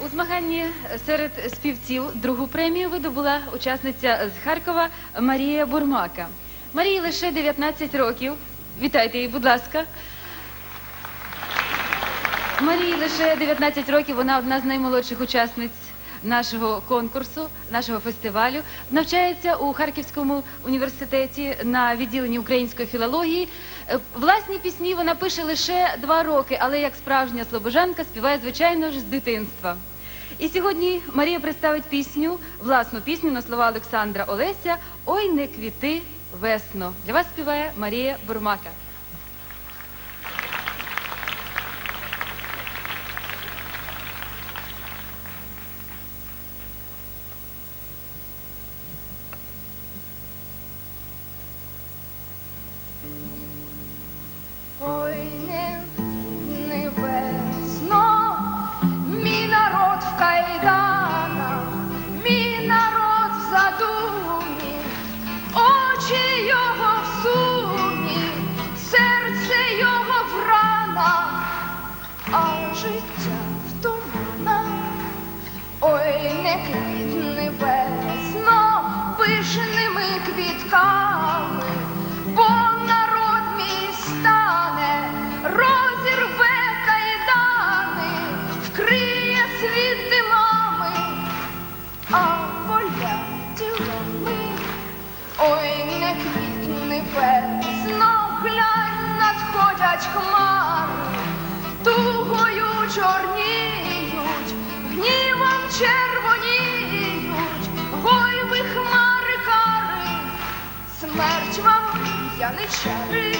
У змаганні серед співців другу премію видобула учасниця з Харкова Марія Бурмака. Марії лише 19 років. Вітайте її, будь ласка. Марії лише 19 років. Вона одна з наймолодших учасниць нашого конкурсу, нашого фестивалю. Навчається у Харківському університеті на відділенні української філології. Е, Власні пісні вона пише лише два роки, але як справжня слобожанка співає, звичайно ж, з дитинства. І сьогодні Марія представить пісню, власну пісню на слова Олександра Олеся Ой, не квіти весно. Для вас співає Марія Бурмака. А життя в туманах. Ой, не квітне весно пишними квітками, бо народ мій стане, розірве кайдани, вкриє світ чорніють, гнівом червоніють, гой ви хмари кари, смерть вам яничари.